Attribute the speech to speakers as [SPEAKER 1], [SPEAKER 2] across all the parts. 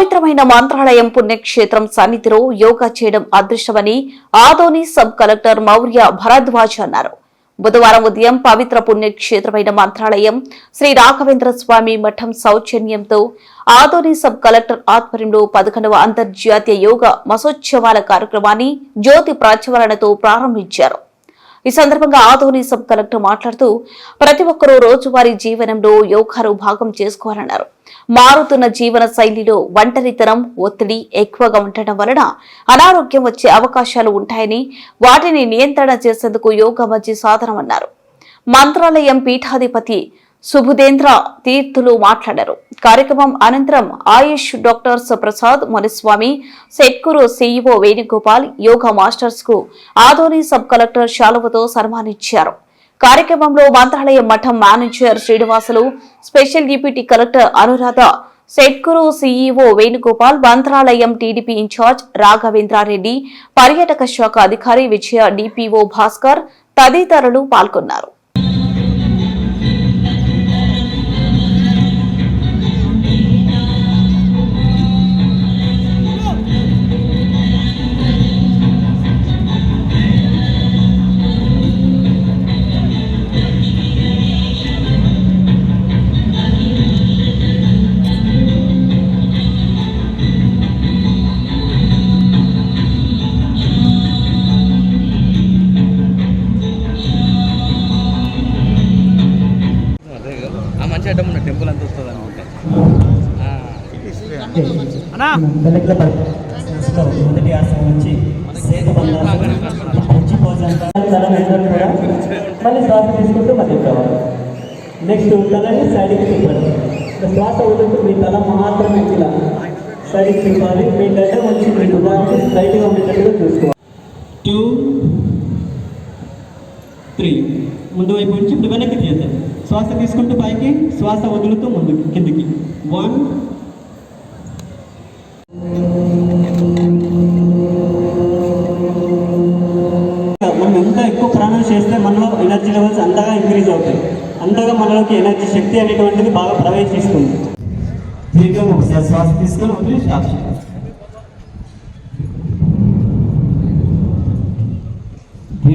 [SPEAKER 1] పవిత్రమైన మంత్రాలయం పుణ్యక్షేత్రం సన్నిధిలో యోగా చేయడం అదృష్టమని ఆదోని సబ్ కలెక్టర్ మౌర్య భరద్వాజ్ అన్నారు. బుధవారం ఉదయం పవిత్ర పుణ్యక్షేత్రమైన మంత్రాలయం శ్రీ రాఘవేంద్ర స్వామి మఠం సౌజన్యంతో ఆదోని సబ్ కలెక్టర్ ఆధ్వర్యంలో పదకొండవ అంతర్జాతీయ యోగా మసోత్సవాల కార్యక్రమాన్ని జ్యోతి ప్రాచువరణతో ప్రారంభించారు. ఈ సందర్భంగా ఆదోని సబ్ కలెక్టర్ మాట్లాడుతూ ప్రతి ఒక్కరూ రోజువారీ జీవనంలో యోగాను భాగం చేసుకోవాలన్నారు. మారుతున్న జీవన శైలిలో ఒంటరితనం ఒత్తిడి ఎక్కువగా ఉండటం వలన అనారోగ్యం వచ్చే అవకాశాలు ఉంటాయని వాటిని నియంత్రణ చేసేందుకు యోగా మంచి సాధనమన్నారు మంత్రాలయం పీఠాధిపతి సుభుదేంద్ర తీర్థులు మాట్లాడారు. కార్యక్రమం అనంతరం Ayush doctors Prasad Muniswamy Setkur CEO Venugopal yoga మాస్టర్స్కు Adoni sub collector శాలువతో సన్మానించారు. కార్యక్రమంలో మంత్రాలయం మఠం manager Srinivasulu special deputy collector Anuradha Setkur CEO Venugopal Mantralayam TDP incharge Raghavendra Reddy పర్యాటక శాఖ అధికారి విజయ డిపిఓ భాస్కర్ తదితరులు పాల్గొన్నారు.
[SPEAKER 2] మంచి అడ్డం ఉన్న టెంపుల్ అంత వస్తుంది
[SPEAKER 3] మొదటి మళ్ళీ శ్వాస తీసుకుంటూ మళ్ళీ కావాలి నెక్స్ట్ తలని సైడ్కి తిప్పాలి శ్వాస వదులుతూ మీ తల మాత్రమే ఇలా సైడ్కి తిప్పాలి మీ గడ్డ వచ్చి మీ ఉదాహరణ స్ట్రైట్గా ఉండేటట్టుగా చూసుకోవాలి. టూ త్రీ ముందు వైపు నుంచి ఇప్పుడు వెనక్కి తీద్దాం శ్వాస తీసుకుంటూ పైకి శ్వాస వదులుతూ ముందు కిందికి. వన్ మనం ఎంత ఎక్కువ ప్రాణం చేస్తే మనలో ఎనర్జీ లెవెల్స్ అంతగా ఇంక్రీజ్ అవుతాయి. అంతగా మనలోకి ఎనర్జీ శక్తి అనేటువంటిది బాగా ప్రవేశిస్తుంది. దీర్ఘం ఒకసారి శ్వాస తీసుకొని వదిలి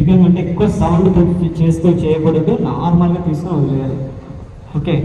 [SPEAKER 3] శ్వాస అంటే ఎక్కువ సౌండ్ చేస్తూ చేయకూడదు. నార్మల్గా తీసుకొని వదిలేయాలి. ఓకే